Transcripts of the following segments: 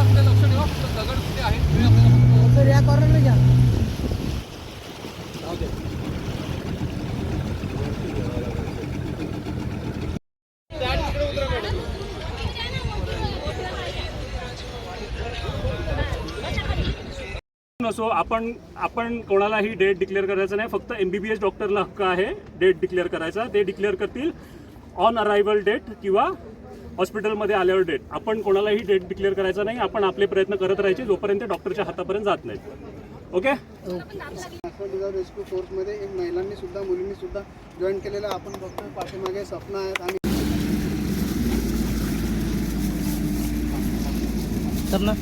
आपलं लक्ष ठेवा फक्त दगड कुठे आहेत ते आपल्याला फक्त सर या कॉर्नरला घ्या जाऊ दे. नसो आपण आपण कोणालाही डेट डिक्लेअर करायचं नाही फक्त एम बी बी एस डॉक्टरला हक्क आहे डेट डिक्लेअर करायचा. ते डिक्लेअर करतील ऑन अरायव्हल डेट किंवा हॉस्पिटलमध्ये आल्यावर डेट आपण कोणालाही डेट डिक्लेअर करायचा नाही आपण आपले प्रयत्न करत राहायचे जोपर्यंत डॉक्टरच्या हातापर्यंत जात नाहीत. ओके नॅशनल डिझास्टर रेस्क्यू फोर्समध्ये एक महिलांनी सुद्धा मुलींनी सुद्धा जॉईन केलेलं आपण बघतोय पाठीमागे सपना आहेत आणि ना?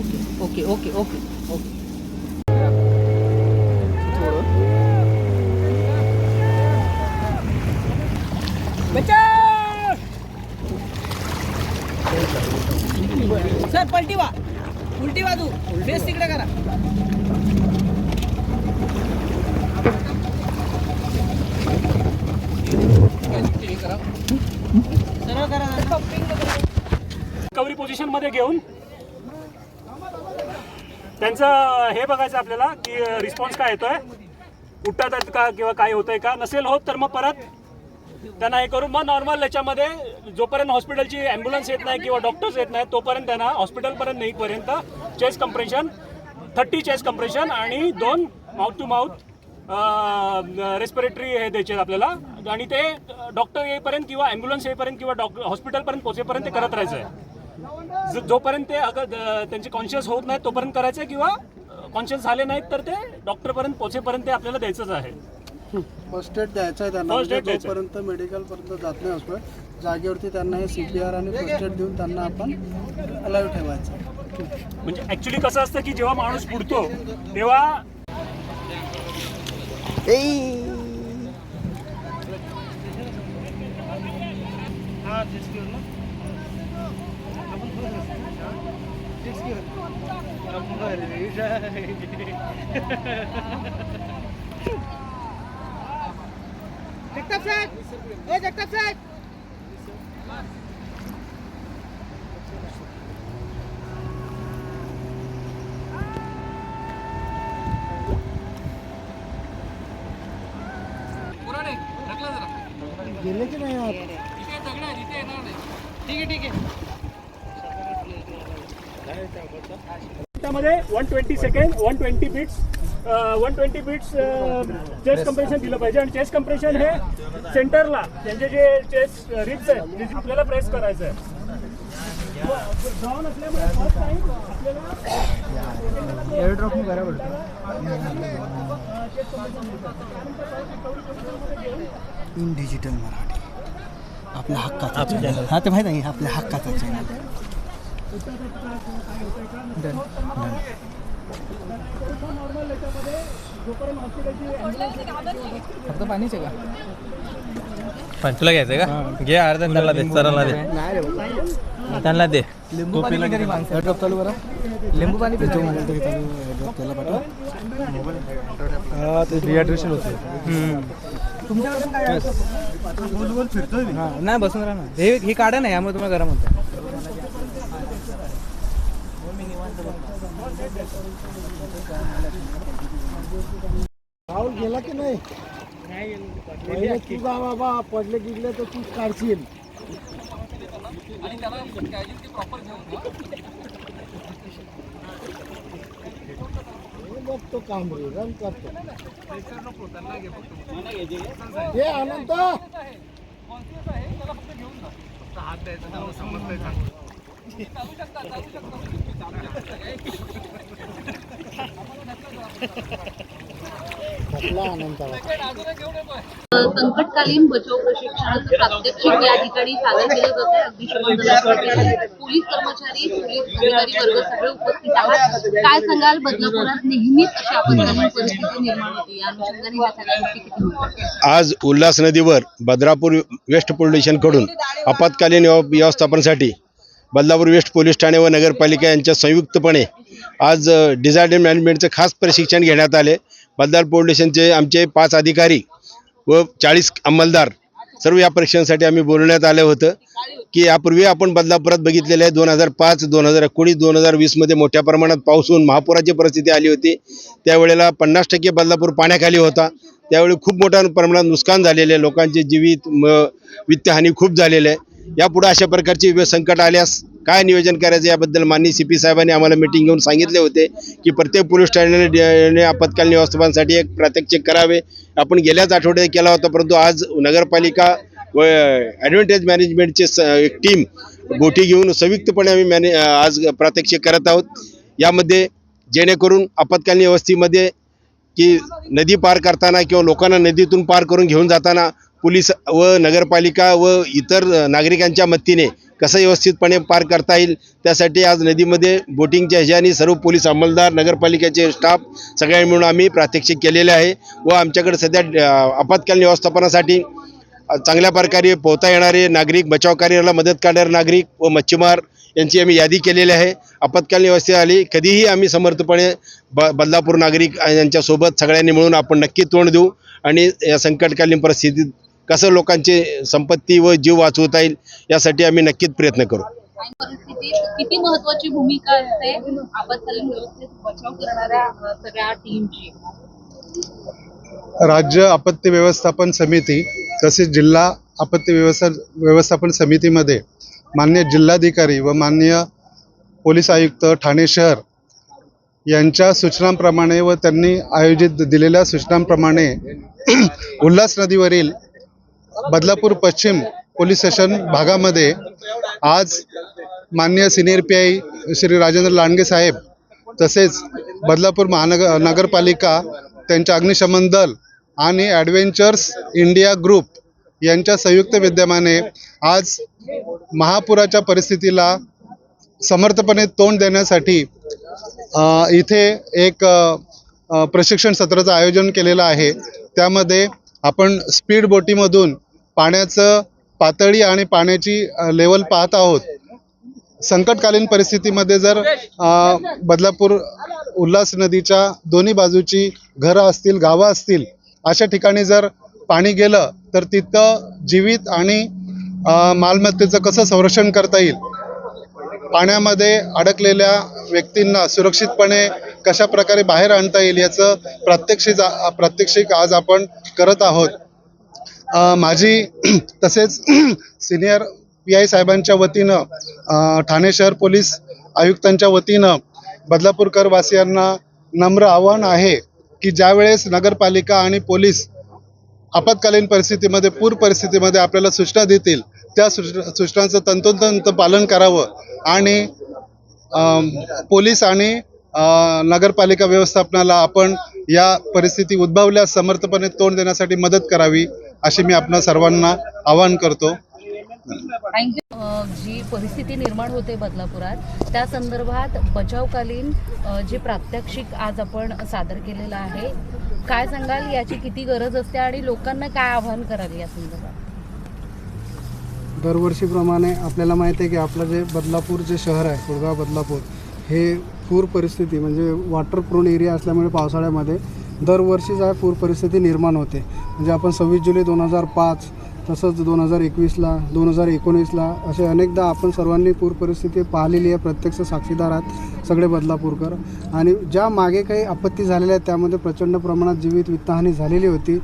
Okay okay okay okay okay sir पलटी वा उलटी बाजू बेस तिकडे करा हे करा सरळ करा रिकव्हरी पोझिशनमध्ये घेऊन त्यांचं हे बघायचं आपल्याला की रिस्पॉन्स काय येतोय? उठतात आहेत का किंवा काय होतंय का? नसेल होत तर मग परत त्यांना हे करून मग नॉर्मल याच्यामध्ये जोपर्यंत हॉस्पिटलची ॲम्ब्युलन्स येत नाही किंवा डॉक्टर्स येत नाही तोपर्यंत त्यांना हॉस्पिटलपर्यंत नेईपर्यंत chest compression thirty chest compression आणि दोन माउथ टू माउथ रेस्पिरेटरी हे द्यायचे आहेत आपल्याला. आणि ते डॉक्टर येईपर्यंत किंवा ॲम्ब्युलन्स येईपर्यंत किंवा डॉक्टर हॉस्पिटलपर्यंत पोहोचेपर्यंत ते करत राहायचं आहे जोपर्यंत ते अगर त्यांचे कॉन्शियस होत नाहीत तोपर्यंत करायचं आहे किंवा कॉन्शियस झाले नाहीत तर ते डॉक्टरपर्यंत पोहोचेपर्यंत ते आपल्याला द्यायचंच आहे. फर्स्ट एड द्यायचा आहे त्यांना म्हणजे. जोपर्यंत मेडिकलपर्यंत जात नाही हॉस्पिटल जागेवरती त्यांना हे सी पी आर आणि फर्स्ट एड देऊन त्यांना आपण अलाईव्ह ठेवायचं म्हणजे ऍक्च्युली कसं असतं की जेव्हा माणूस बुडतो तेव्हा जगताप साहेब ए जगताप साहेब पुराणे ढकला जरा गेले की नाही आत? इथे दगड आहेत इथे येणार नाही ठीक आहे ठीक आहे त्यामध्ये one twenty second one twenty beats one twenty beats chest compression दिलं पाहिजे. आणि चेस्ट कम्प्रेशन हे सेंटरला त्यांचे जे चेस्ट रिप्स आहेत आपल्याला प्रेस करायचं आहे इन डिजिटल मराठी आपल्या हक्काचा हा ते माहिती आहे आपल्या हक्काचा चॅनल फक्त पाणीचे का? पंचला घ्यायचंय का? घे अर्धा त्यांना दे सरांना दे. त्यांना दे. लिंबू पाणी ड्रॉप चालू करा. लिंबू पाणी पितो ड्रॉप त्याला पाठवा. ते डिहायड्रेशन होते. तुमच्याकडे काय हा, नाही बसून राहा ना. हे ही काढा ना यामुळे तुम्हाला गरम होतं. राहुल गेला की नाही? पहिले तू जा बाबा पडले गिडले तर तूच काढशील. बघतो काम रे रन करतो. हे अनंत! संकटकालीन बचाव प्रशिक्षणाचं प्रात्यक्षिक या ठिकाणी सादर केलं जात. आहे अग्निशमन दलाचे पोलीस कर्मचारी पोलीस अधिकारी वर्ग सगळे उपस्थित आहात. काय सांगाल? बदलापुरात नेहमीच अशी आपत्कालीन परिस्थिती निर्माण होते. या अनुषंगाने या सगळ्या गोष्टी किती आज उल्हास नदीवर भद्रापूर वेस्ट पोलीस स्टेशनकडून आपत्कालीन व्यवस्थापनासाठी बदलापूर वेस्ट पोलीस ठाणे व नगरपालिका यांच्या संयुक्तपणे आज डिझास्टर मॅनेजमेंटचं खास प्रशिक्षण घेण्यात आले. बदलापूर पोलीस स्टेशनचे आमचे पाच अधिकारी व चाळीस अंमलदार सर्व या परीक्षांसाठी आम्ही बोलण्यात आलं होतं की यापूर्वी आपण बदलापुरात बघितलेलं आहे दोन हजार पाच दोन हजार एकोणीस दोन हजार वीसमध्ये मोठ्या प्रमाणात पाऊस होऊन महापुराची परिस्थिती आली होती. त्यावेळेला पन्नास टक्के बदलापूर पाण्याखाली होता. त्यावेळी खूप मोठ्या प्रमाणात नुकसान झालेलं आहे. लोकांचे जीवित म वित्तहानी खूप झालेलं आहे. यापुढे अशा प्रकारची संकट आल्यास काय नियोजन करायचं याबद्दल माननीय सी पी साहेबांनी आम्हाला मिटिंग घेऊन सांगितले होते की प्रत्येक पोलीस ठाण्याने आपत्कालीन व्यवस्थापनासाठी एक प्रात्यक्षिक करावे. आपण गेल्याच आठवड्यात केला होता परंतु आज नगरपालिका व ॲडव्हान्टेज मॅनेजमेंटचे स एक टीम बोटी घेऊन संयुक्तपणे आम्ही मॅने आज प्रात्यक्षिक करत आहोत. यामध्ये जेणेकरून आपत्कालीन व्यवस्थेमध्ये की नदी पार करताना किंवा लोकांना नदीतून पार करून घेऊन जाताना पोलीस व नगरपालिका व इतर नागरिकांच्या मदतीने कसं व्यवस्थितपणे पार करता येईल त्यासाठी आज नदीमध्ये बोटिंगच्या ह्याच्याने सर्व पोलीस अंमलदार नगरपालिकेचे स्टाफ सगळ्या मिळून आम्ही प्रात्यक्षिक केलेले आहे व आमच्याकडे सध्या आपत्कालीन व्यवस्थापनासाठी चांगल्या प्रकारे पोहता येणारे नागरिक बचाव कार्याला मदत करणारे नागरिक व मच्छीमार यांची आम्ही यादी केलेली आहे. आपत्कालीन व्यवस्था आली कधीही आम्ही समर्थपणे ब बदलापूर नागरिक यांच्यासोबत सगळ्यांनी मिळून आपण नक्की तोंड देऊ आणि या संकटकालीन परिस्थितीत कसं लोकांची संपत्ती व जीव वाचवता येईल यासाठी आम्ही नक्कीच प्रयत्न करू. किती महत्वाची भूमिका असते? आपत्कालीन व्यवस्थेत बचाव करणाऱ्या अ, सगळ्या टीमची राज्य आपत्ती व्यवस्थापन समिती तसेच जिल्हा आपत्ती व्यवस्था व्यवस्थापन समितीमध्ये मान्य जिल्हाधिकारी व मान्य पोलीस आयुक्त ठाणे शहर यांच्या सूचनांप्रमाणे व त्यांनी आयोजित दिलेल्या सूचनांप्रमाणे उल्हास नदीवरील बदलापूर पश्चिम पोलीस स्टेशन भागामध्ये आज मान्य senior P I Shri Rajendra Landge साहेब तसेच बदलापूर महानगर नगरपालिका त्यांच्या अग्निशमन दल आणि ॲडव्हेंचर्स इंडिया ग्रुप यांच्या संयुक्त विद्यमाने आज महापुराच्या परिस्थितीला समर्थपणे तोंड देण्यासाठी इथे एक प्रशिक्षण सत्राचं आयोजन केलेलं आहे. त्यामध्ये आपण स्पीड बोटीमधून पाण्याचं पातळी आणि पाण्याची लेवल पाहत आहोत. संकटकालीन परिस्थितीमध्ये जर बदलापूर उल्हास नदीच्या दोन्ही बाजूची घरं असतील गावं असतील अशा ठिकाणी जर पाणी गेलं तर तिथं जीवित आणि मालमत्तेचं कसं संरक्षण करता येईल? पाण्यामध्ये अडकलेल्या व्यक्तींना सुरक्षितपणे कशा प्रकारे बाहेर आणता येईल याचं प्रात्यक्षिक प्रात्यक्षिक आज आपण करत आहोत. माझी तसेच सिनियर पी आय साहेबांच्या वतीनं ठाणे शहर पोलीस आयुक्तांच्या वतीनं बदलापूरकर वासियांना नम्र आव्हान आहे की ज्यावेळेस नगरपालिका आणि पोलीस आपत्कालीन परिस्थितीमध्ये पूर परिस्थितीमध्ये आपल्याला सूचना देतील त्या सूचना सूचनांचं तंतोतंत पालन करावं आणि पोलीस आणि नगरपालिका व्यवस्थापनाला आपण या परिस्थिती उद्भवल्यास समर्थपणे तोंड देण्यासाठी मदत करावी. अशी मी आपणा सर्वांना आवाहन करतो. थँक्यू जी परिस्थिती निर्माण होते बदलापुरात त्या संदर्भात बचावकालीन जे प्रात्यक्षिक आज आपण सादर केलेलं आहे काय सांगाल? याची किती गरज असते आणि लोकांना काय आव्हान कराल या संदर्भात? दरवर्षीप्रमाणे आपल्याला माहिती आहे की आपलं जे बदलापूर जे शहर आहे कुळगाव बदलापूर हे पूर परिस्थिती म्हणजे वॉटर प्रोन एरिया असल्यामुळे पावसाळ्यामध्ये दरवर्षीच आहे पूर परिस्थिती निर्माण होते. म्हणजे आपण सव्वीस जुलै दोन हजार पाच तसंच दोन हजार एकवीसला दोन हजार एकोणीसला असे अनेकदा आपण सर्वांनी पूर परिस्थिती पाहिलेली आहे प्रत्यक्ष साक्षीदार आहेत सगळे बदलापूरकर. आणि ज्या मागे काही आपत्ती झालेल्या आहेत त्यामध्ये प्रचंड प्रमाणात जीवित वित्तहानी झालेली होती.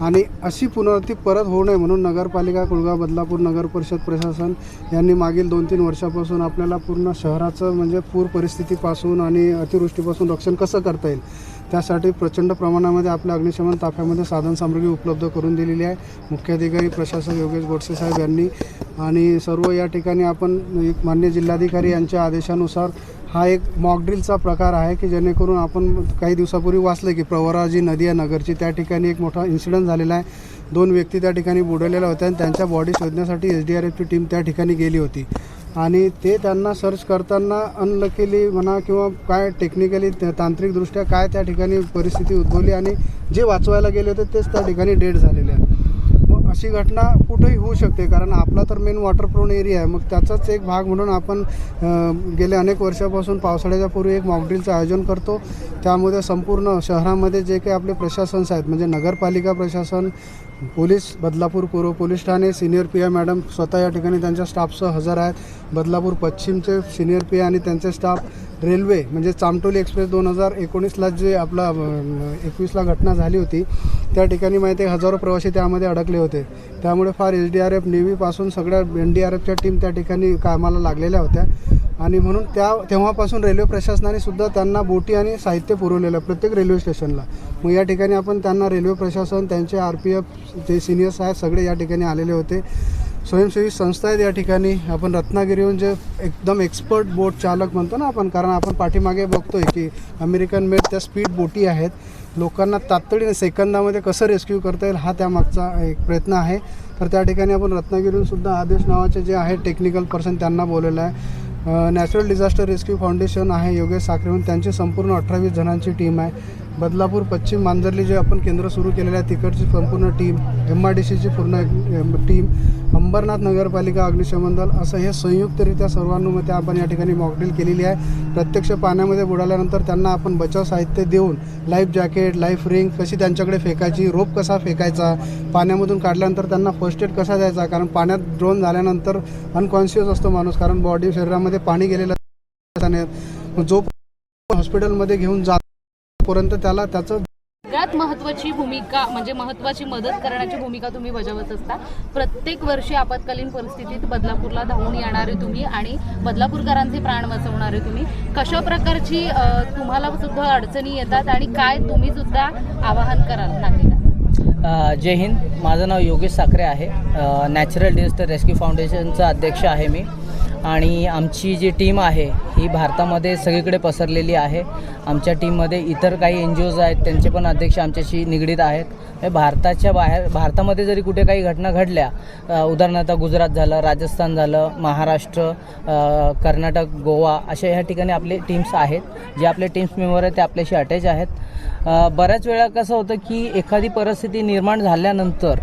आणि अशी पुनरावृत्ती परत होऊ नये म्हणून नगरपालिका कुळगाव बदलापूर नगर परिषद प्रशासन यांनी मागील दोन तीन वर्षापासून आपल्याला पूर्ण शहराचं म्हणजे पूर परिस्थितीपासून आणि अतिवृष्टीपासून रक्षण कसं करता येईल? त्यासाठी प्रचंड प्रमाणामध्ये आपल्या अग्निशमन ताफ्यामध्ये साधनसामग्री उपलब्ध करून दिलेली आहे. मुख्याधिकारी प्रशासक योगेश गोडसे साहेब यांनी आणि सर्व या ठिकाणी आपण एक मान्य जिल्हाधिकारी यांच्या आदेशानुसार हा एक मॉकड्रिलचा प्रकार आहे की जेणेकरून आपण काही दिवसापूर्वी वाचलं की प्रवरा जी नदी आहे नगरची त्या ठिकाणी एक मोठा इन्सिडंट झालेला आहे. दोन व्यक्ती त्या ठिकाणी बुडवलेल्या होत्या आणि त्यांच्या बॉडी शोधण्यासाठी एस डी आर एफची टीम त्या ठिकाणी गेली होती. आणि ते त्यांना सर्च करताना अनलकीली म्हणा किंवा काय टेक्निकली तांत्रिकदृष्ट्या काय त्या ठिकाणी परिस्थिती उद्भवली आणि जे वाचवायला गेले होते तेच त्या ठिकाणी डेड झालेले आहे मग अशी घटना कुठेही होऊ शकते कारण आपला तर मेन वॉटर प्रोन एरिया आहे. मग त्याचाच एक भाग म्हणून आपण गेल्या अनेक वर्षापासून पावसाळ्याच्या पूर्वी एक मॉकड्रिलचं आयोजन करतो. त्यामध्ये संपूर्ण शहरामध्ये जे काही आपले प्रशासन्स आहेत म्हणजे नगरपालिका प्रशासन पोलीस बदलापूर पूर्व पोलीस ठाणे सिनियर पी आय मॅडम स्वतः या ठिकाणी त्यांच्या स्टाफसह हजर आहेत. बदलापूर पश्चिमचे सिनियर पी आय आणि त्यांचे स्टाफ रेल्वे म्हणजे चामटोली एक्सप्रेस दोन हजार एकोणीसला जे आपला एकवीसला घटना झाली होती त्या ठिकाणी माहिती आहे हजारो प्रवासी त्यामध्ये अडकले होते. त्यामुळे फार एच डी आर एफ नेव्हीपासून सगळ्या एन डी आर एफच्या टीम त्या ठिकाणी कामाला लागलेल्या होत्या. आणि म्हणून त्या तेव्हापासून रेल्वे प्रशासनाने सुद्धा त्यांना बोटी आणि साहित्य पुरवलेलं आहे प्रत्येक रेल्वे स्टेशनला. मग या ठिकाणी आपण त्यांना रेल्वे प्रशासन त्यांचे आर पी एफ जे सिनियर्स आहेत सगळे या ठिकाणी आलेले होते. स्वयंसेवी संस्था आहेत या ठिकाणी. आपण रत्नागिरीहून जे एकदम एक्सपर्ट बोट चालक म्हणतो ना आपण कारण आपण पाठीमागे बघतोय की अमेरिकन मेड त्या स्पीड बोटी आहेत. लोकांना तातडीने सेकंदामध्ये कसं रेस्क्यू करता येईल हा त्यामागचा एक प्रयत्न आहे. तर त्या ठिकाणी आपण रत्नागिरीहून सुद्धा आदेश नावाचे जे आहेत टेक्निकल पर्सन त्यांना बोलवलं आहे. नॅचरल डिझास्टर रेस्क्यू फाउंडेशन आहे योगेश साखरेहून त्यांची संपूर्ण अठरावीस जणांची टीम आहे. बदलापूर पश्चिम मांजरली जे आपण केंद्र सुरू केलेलं आहे तिकडची संपूर्ण टीम एम आर डी सीची पूर्ण टीम अंबरनाथ नगरपालिका अग्निशमन दल असं हे संयुक्तरित्या सर्वांनुमते आपण या ठिकाणी मॉकड्रिल केलेली आहे. प्रत्यक्ष पाण्यामध्ये बुडाल्यानंतर त्यांना आपण बचाव साहित्य देऊन लाईफ जॅकेट लाईफ रिंग कशी त्यांच्याकडे फेकायची रोप कसा फेकायचा पाण्यामधून काढल्यानंतर त्यांना फर्स्ट एड कसा द्यायचा कारण पाण्यात ड्रोन झाल्यानंतर अनकॉन्शियस असतो माणूस कारण बॉडी शरीरामध्ये पाणी गेलेलं जो हॉस्पिटलमध्ये घेऊन जातपर्यंत त्याला त्याचं सगळ्यात महत्त्वाची भूमिका म्हणजे महत्त्वाची मदत करण्याची भूमिका तुम्ही बजावत असता. प्रत्येक वर्षी आपत्कालीन परिस्थितीत बदलापूरला धावून येणारे तुम्ही आणि बदलापूरकरांचे प्राण वाचवणारे तुम्ही. कशा प्रकारची तुम्हाला सुद्धा अडचणी येतात आणि काय तुम्ही सुद्धा आवाहन कराल? नागरिकांना जय हिंद. माझं नाव योगेश साखरे आहे. नॅचरल डिझास्टर रेस्क्यू फाउंडेशनचा अध्यक्ष आहे मी. आणि आमची जी टीम आहे ही भारतामध्ये सगळीकडे पसरलेली आहे. आमच्या टीममध्ये इतर काही एन जी ओज आहेत त्यांचे पण अध्यक्ष आमच्याशी निगडीत आहेत. हे भारताच्या बाहेर भारतामध्ये जरी कुठे काही घटना घडल्या उदाहरणार्थ गुजरात झालं राजस्थान झालं महाराष्ट्र कर्नाटक गोवा अशा ह्या ठिकाणी आपले टीम्स आहेत. जे आपले टीम्स मेंबर आहेत ते आपल्याशी अटॅच आहेत. बऱ्याच वेळा कसं होतं की एखादी परिस्थिती निर्माण झाल्यानंतर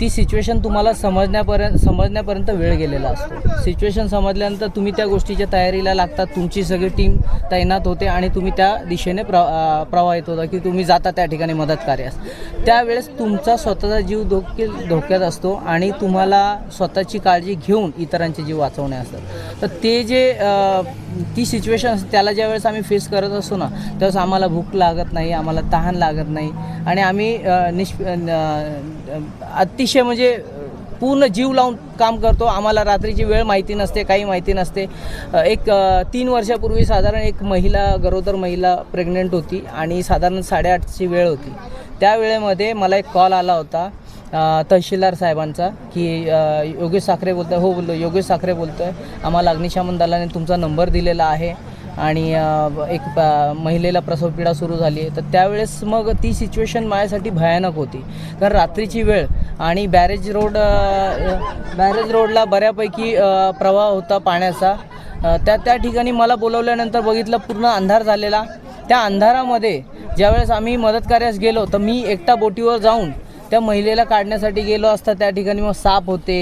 ती सिच्युएशन तुम्हाला समजण्यापर्यंत समजण्यापर्यंत वेळ गेलेला असतो. सिच्युएशन समजल्यानंतर तुम्ही त्या गोष्टीच्या तयारीला लागतात तुमची सगळी टीम तैनात होते आणि तुम्ही त्या दिशेने प्र प्रवाहित होता की तुम्ही जाता त्या ठिकाणी मदत कार्यास त्यावेळेस तुमचा स्वतःचा जीव देखील धोक्यात असतो आणि तुम्हाला स्वतःची काळजी घेऊन इतरांचे जीव वाचवणे असतात. तर ते जे ती सिच्युएशन असते त्याला ज्यावेळेस आम्ही फेस करत असतो ना त्यावेळेस आम्हाला भूक लागत नाही आम्हाला तहान लागत नाही आणि आम्ही निष् निष्प अतिशय म्हणजे पूर्ण जीव लावून काम करतो. आम्हाला रात्रीची वेळ माहिती नसते काही माहिती नसते. एक तीन वर्षापूर्वी साधारण एक महिला गरोदर महिला प्रेग्नंट होती आणि साधारण साडेआठची वेळ होती. त्या वेळेमध्ये मला एक कॉल आला होता तहसीलदार साहेबांचा की योगेश साखरे बोलतोय. हो बोललो. योगेश साखरे बोलतोय. आम्हाला अग्निशमन दलाने तुमचा नंबर दिलेला आहे आणि एक महिलेला प्रसवपीडा सुरू झाली आहे. तर त्यावेळेस मग ती सिच्युएशन माझ्यासाठी भयानक होती. कारण रात्रीची वेळ आणि बॅरेज रोड बॅरेज रोडला बऱ्यापैकी प्रवाह होता पाण्याचा. त्या त्या ठिकाणी मला बोलवल्यानंतर बघितलं पूर्ण अंधार झालेला. त्या अंधारामध्ये ज्यावेळेस आम्ही मदत कार्यास गेलो तर मी एकटा बोटीवर जाऊन त्या महिलेला काढण्यासाठी गेलो असता त्या ठिकाणी मग साप होते.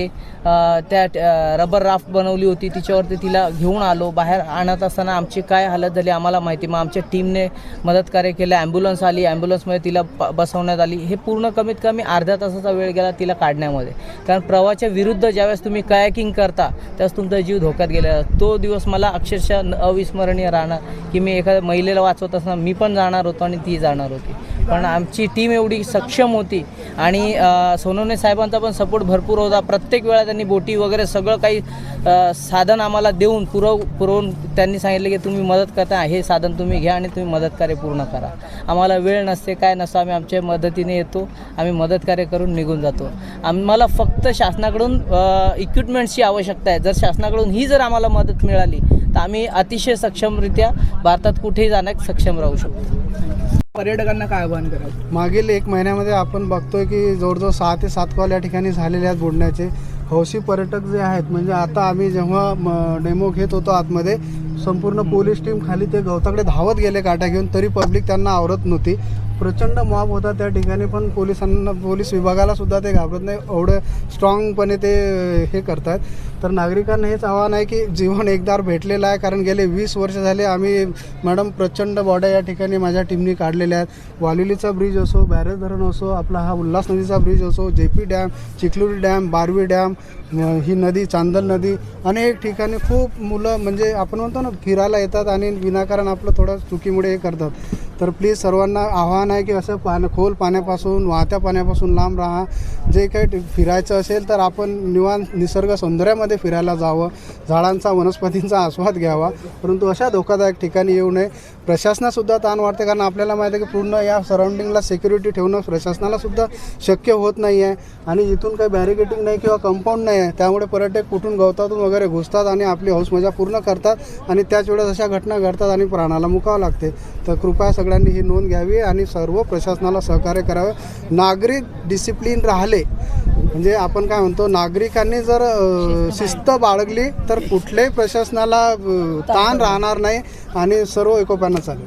त्या रबर राफ्ट बनवली होती. तिच्यावरती तिला घेऊन आलो. बाहेर आणत असताना आमची काय हालत झाली आम्हाला माहिती. मग आमच्या टीमने मदत कार्य केलं. ॲम्ब्युलन्स आली. ॲम्ब्युलन्समध्ये तिला प बसवण्यात आली. हे पूर्ण कमीत कमी अर्ध्या तासाचा वेळ गेला तिला काढण्यामध्ये. कारण प्रवाहाच्या विरुद्ध ज्यावेळेस तुम्ही कायाकिंग करता त्यावेळेस तुमचा जीव धोक्यात गेलेला तो दिवस मला अक्षरशः अविस्मरणीय राहणार की मी एखाद्या महिलेला वाचवत असताना मी पण जाणार होतो आणि ती जाणार होती. पण आमची टीम एवढी सक्षम होती. आणि सोनवणे साहेबांचा पण सपोर्ट भरपूर होता. प्रत्येक वेळा त्यांनी बोटी वगैरे सगळं काही साधन आम्हाला देऊन पुरव पुरवून त्यांनी सांगितलं की तुम्ही मदत करता हे साधन तुम्ही घ्या आणि तुम्ही मदत कार्य पूर्ण करा. आम्हाला वेळ नसते काय नसतं आम्ही आमच्या मदतीने येतो आम्ही मदत कार्य करून निघून जातो. आम्हाला फक्त शासनाकडून इक्विपमेंट्सची आवश्यकता आहे. जर शासनाकडून ही जर आम्हाला मदत मिळाली तर आम्ही अतिशय सक्षमरित्या भारतात कुठेही जाण्यास सक्षम राहू शकतो. पर्यटकांना काय आवाहन कराल? मागील एक महिन्यामध्ये आपण बघतोय की जवळजवळ सहा ते सात कॉल या ठिकाणी झालेले आहेत बुडण्याचे हौशी पर्यटक जे आहेत म्हणजे आता आम्ही जेव्हा डेमो घेत होतो आतमध्ये संपूर्ण पोलीस टीम खाली ते गवताकडे धावत गेले काट्या घेऊन तरी पब्लिक त्यांना आवरत नव्हती. प्रचंड मॉब होता त्या ठिकाणी पण पोलिसांना पोलीस विभागाला सुद्धा ते घाबरत नाही. एवढं स्ट्रॉंगपणे ते हे करतात. तर नागरिकांना हेच आव्हान आहे की जीवन एकदार भेटलेलं आहे कारण गेले वीस वर्ष झाले आम्ही मॅडम प्रचंड बॉड्या या ठिकाणी माझ्या टीमनी काढलेल्या आहेत. वालिलीचा ब्रिज असो बॅरेज धरण असो आपला हा उल्हास नदीचा ब्रिज असो J P dam Chikhaluri dam Barvi dam ही नदी चांदल नदी अनेक ठिकाणी खूप मुलं म्हणजे आपण म्हणतो ना फिरायला येतात आणि विनाकारण आपलं थोडं चुकीमुळे हे करतात. तर प्लीज सर्वांना आव्हान आहे की असं पान खोल पाण्यापासून वाहत्या पाण्यापासून लांब राहा. जे काही फिरायचं असेल तर आपण निवांत निसर्ग सौंदर्यामध्ये फिरायला जावं. झाडांचा वनस्पतींचा आस्वाद घ्यावा. परंतु अशा धोकादायक ठिकाणी येऊ नये. प्रशासनासुद्धा ताण वाढते कारण आपल्याला माहिती आहे की पूर्ण या सराउंडिंगला सिक्युरिटी ठेवणं प्रशासनालासुद्धा शक्य होत नाही आहे आणि इथून काही बॅरिकेटिंग नाही किंवा कंपाऊंड नाही आहे. त्यामुळे पर्यटक कुठून गवतातून वगैरे घुसतात आणि आपली हौस मजा पूर्ण करतात आणि त्याच वेळेस अशा घटना घडतात आणि प्राणाला मुकावं लागते. तर कृपया सगळ्यांनी ही नोंद घ्यावी आणि सर्व प्रशासनाला सहकार्य करावे. नागरिक डिसिप्लिन राहिले. म्हणजे आपण काय म्हणतो नागरिकांनी जर अ, शिस्त बाळगली तर कुठल्याही प्रशासनाला अ, ताण राहणार नाही आणि सर्व एकोप्यानं चालेल.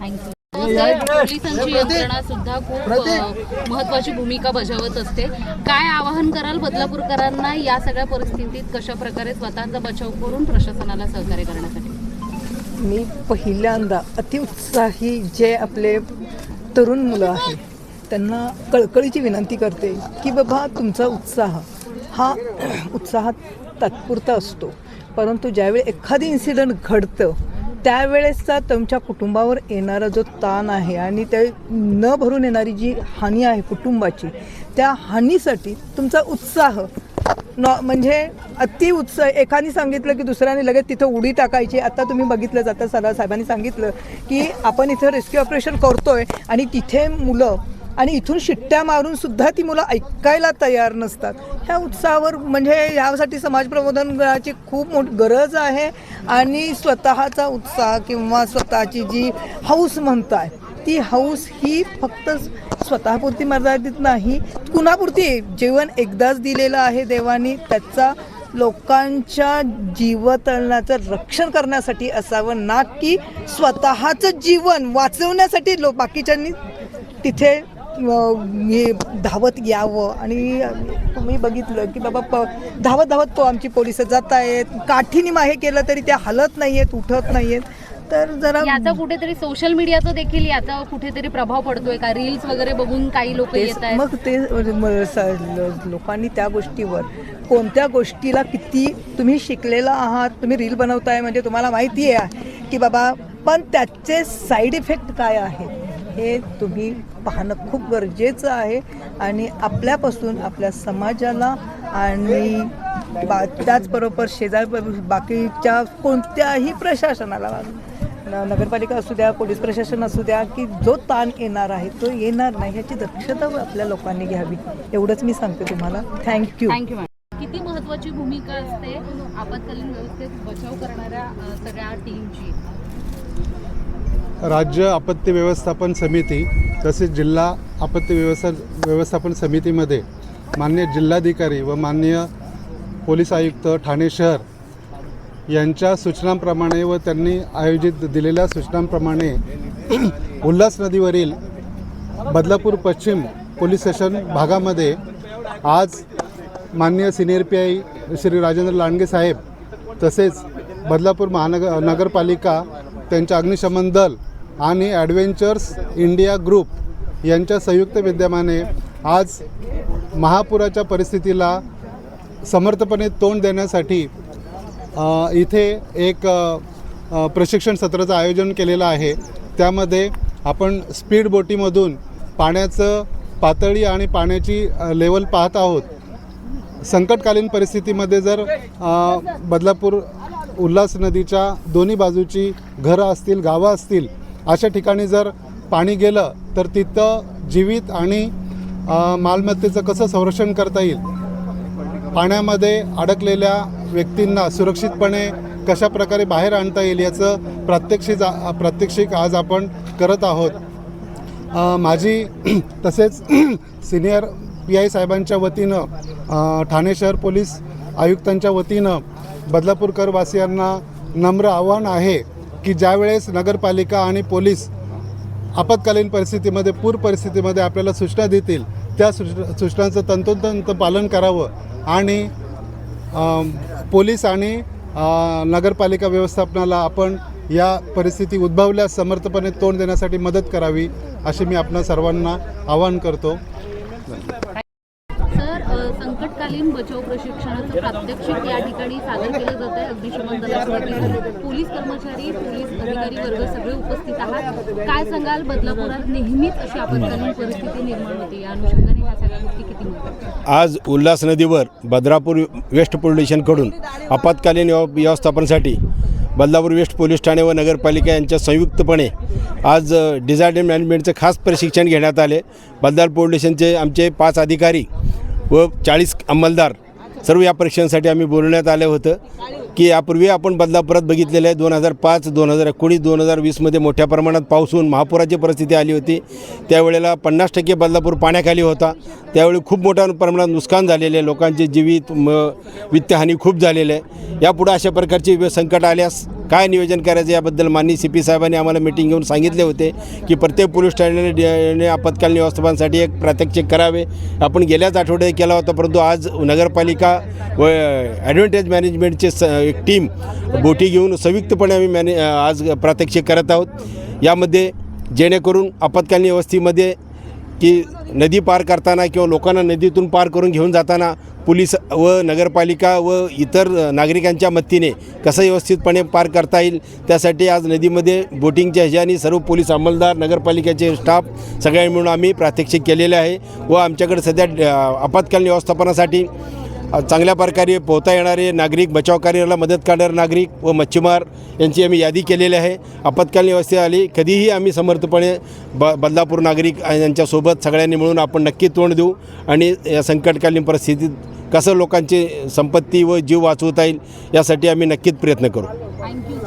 थँक्यू. पोलिसांची यंत्रणा सुद्धा खूप अ, महत्वाची भूमिका बजावत असते. काय आवाहन कराल बदलापूरकरांना या सगळ्या परिस्थितीत? कशा प्रकारे स्वतःचा बचाव करून प्रशासनाला सहकार्य करण्यासाठी? मी पहिल्यांदा अतिउत्साही जे आपले तरुण मुलं आहेत त्यांना कळकळीची विनंती करते की बाबा तुमचा उत्साह हा उत्साह तात्पुरता असतो. परंतु ज्यावेळी एखादी इन्सिडंट घडतं त्यावेळेसचा तुमच्या कुटुंबावर येणारा जो ताण आहे आणि ते न भरून येणारी जी हानी आहे कुटुंबाची त्या हानीसाठी तुमचा उत्साह नॉ म्हणजे अति उत्स एकाने सांगितलं की दुसऱ्याने लगेच तिथं उडी टाकायची. आता तुम्ही बघितलं जातं सरळ साहेबांनी सांगितलं की आपण इथं रेस्क्यू ऑपरेशन करतोय आणि तिथे मुलं आणि इथून शिट्ट्या मारून सुद्धा ती मुलं ऐकायला तयार नसतात. ह्या उत्साहावर म्हणजे यासाठी समाज प्रबोधनाची खूप मोठी गरज आहे आणि स्वतःचा उत्साह किंवा स्वतःची जी हौस म्हणताय ती हौस ही फक्त स्वतःपुरती मर्यादित नाही कुणापुरती जीवन एकदाच दिलेलं आहे देवानी त्याचा लोकांच्या जीवतळणाचं रक्षण करण्यासाठी असावं ना की स्वतःचं जीवन वाचवण्यासाठी लो बाकीच्यांनी तिथे धावत यावं. आणि तुम्ही बघितलं की बाबा प धावत धावत तो आमची पोलीस जात आहेत. काठीने माहे केलं तरी त्या हलत नाही आहेत उठत नाही आहेत तर जरा याचा कुठेतरी सोशल मीडियाचा देखील याचा कुठेतरी प्रभाव पडतोय का? रील्स वगैरे बघून काही लोक तेच येत आहेत मग ते म- स- लोकांनी त्या गोष्टीवर कोणत्या गोष्टीला किती तुम्ही शिकलेला आहात तुम्ही रील बनवताय म्हणजे तुम्हाला माहिती आहे की बाबा पण त्याचे साईड इफेक्ट काय आहेत हे तुम्ही पाहणं खूप गरजेचं आहे आणि आपल्यापासून आपल्या समाजाला आणि बा त्याचबरोबर शेजार बाकीच्या कोणत्याही प्रशासनाला न- नगरपालिका असू द्या पोलीस प्रशासन असू द्या की जो ताण येणार आहे तो येणार नाही ह्याची दक्षता आपल्या लोकांनी घ्यावी. एवढंच मी सांगते तुम्हाला. थँक्यू थँक्यू किती महत्वाची भूमिका असते आपत्कालीन व्यवस्थेत बचाव करणाऱ्या सगळ्या टीमची राज्य आपत्ती व्यवस्थापन समिती तसेच जिल्हा आपत्ती व्यवस्था व्यवस्थापन समितीमध्ये मान्य जिल्हाधिकारी व मान्य पोलीस आयुक्त ठाणे शहर यांच्या सूचनांप्रमाणे व त्यांनी आयोजित दिलेल्या सूचनांप्रमाणे उल्हास नदीवरील बदलापूर पश्चिम पोलीस स्टेशन भागामध्ये आज माननीय senior P I Shri Rajendra Landge साहेब तसेच बदलापूर महानगर नगरपालिका त्यांच्या अग्निशमन दल आणि ॲडव्हेंचर्स इंडिया ग्रुप यांच्या संयुक्त विद्यमाने आज महापुराच्या परिस्थितीला समर्थपणे तोंड देण्यासाठी इथे एक प्रशिक्षण सत्राचं आयोजन केलेलं आहे. त्यामध्ये आपण स्पीड बोटीमधून पाण्याचं पातळी आणि पाण्याची लेवल पाहत आहोत. संकटकालीन परिस्थितीमध्ये जर बदलापूर उल्हास नदीच्या दोन्ही बाजूची घरं असतील गावं असतील अशा ठिकाणी जर पाणी गेलं तर तिथं जीवित आणि मालमत्तेचं कसं संरक्षण करता येईल? पाण्यामध्ये अडकलेल्या व्यक्तींना सुरक्षितपणे कशा प्रकारे बाहेर आणता येईल याचं प्रात्यक्षिक प्रात्यक्षिक आज आपण करत आहोत. माझी तसेच सिनियर पी आय साहेबांच्या वतीनं ठाणे शहर पोलीस आयुक्तांच्या वतीनं बदलापूरकर वासियांना नम्र आव्हान आहे की ज्यावेळेस नगरपालिका आणि पोलीस आपत्कालीन परिस्थितीमध्ये पूर परिस्थितीमध्ये आपल्याला सूचना देतील त्या सूचना सूचनांचं तंतोतंत पालन करावं आणि पोलीस आणि नगरपालिका व्यवस्थापनाला आपण या परिस्थिती उद्भवल्यास समर्थपणे तोंड देण्यासाठी मदत करावी अशी मी आपणा सर्वांना आवाहन करतो. धन्यवाद आपत्कालीन बचाव प्रशिक्षणाचं प्रात्यक्षिक या ठिकाणी सादर केलं जात आहे. अग्निशमन दलाचे पोलीस कर्मचारी पोलीस अधिकारी वर्ग सगळे उपस्थित आहात. काय सांगाल? बदलापुरात नेहमीच अशी आपत्कालीन परिस्थिती निर्माण होते. या अनुषंगाने ह्या सगळ्या गोष्टी किती आज उल्हास नदीवर भद्रापूर वेस्ट पोलीस स्टेशनकडून आपत्कालीन व्यवस्थापनासाठी बदलापूर वेस्ट पोलीस ठाणे व नगरपालिका यांच्या संयुक्तपणे आज डिझास्टर मॅनेजमेंटचं खास प्रशिक्षण घेण्यात आले. बदलापूर पोलीस स्टेशनचे आमचे पाच अधिकारी व चाळीस अंमलदार सर्व या परीक्षांसाठी आम्ही बोलवण्यात आलं होतं की यापूर्वी आपण बदलापुरात बघितलेलं आहे दोन हजार पाच दोन हजार एकोणीस दोन हजार वीसमध्ये मोठ्या प्रमाणात पाऊस होऊन महापुराची परिस्थिती आली होती. त्यावेळेला पन्नास टक्के बदलापूर पाण्याखाली होता. त्यावेळी खूप मोठ्या प्रमाणात नुकसान झालेले आहे. लोकांचे जीवित म वित्तहानी खूप झालेलं आहे. यापुढं अशा प्रकारचे संकट आल्यास काय नियोजन करायचं याबद्दल माननीय सी पी साहेबांनी आम्हाला मिटिंग घेऊन सांगितले होते की प्रत्येक पोलीस ठाण्याने आपत्कालीन व्यवस्थापनासाठी एक प्रात्यक्षिक करावे. आपण गेल्याच आठवड्यात केला होता परंतु आज नगरपालिका व ॲडव्हान्टेज मॅनेजमेंटचे स एक टीम बोटी घेऊन संयुक्तपणे आम्ही मॅने आज प्रात्यक्षिक करत आहोत. यामध्ये जेणेकरून आपत्कालीन व्यवस्थेमध्ये की नदी पार करताना किंवा लोकांना नदीतून पार करून घेऊन जाताना पोलीस व नगरपालिका व इतर नागरिकांच्या मदतीने कसं व्यवस्थितपणे पार करता येईल त्यासाठी आज नदीमध्ये बोटिंगच्या ह्याच्याने सर्व पोलीस अंमलदार नगरपालिकेचे स्टाफ सगळ्यांनी मिळून आम्ही प्रात्यक्षिक केलेले आहे व आमच्याकडे सध्या आपत्कालीन व्यवस्थापनासाठी चांगल्या प्रकारे पोहता येणारे नागरिक बचाव कार्याला मदत करणारे नागरिक व मच्छीमार यांची आम्ही यादी केलेली आहे. आपत्कालीन व्यवस्था आली कधीही आम्ही समर्थपणे ब बदलापूर नागरिक यांच्यासोबत सगळ्यांनी मिळून आपण नक्की तोंड देऊ आणि या संकटकालीन परिस्थितीत कसं लोकांची संपत्ती व जीव वाचवता येईल यासाठी आम्ही नक्कीच प्रयत्न करू. थँक्यू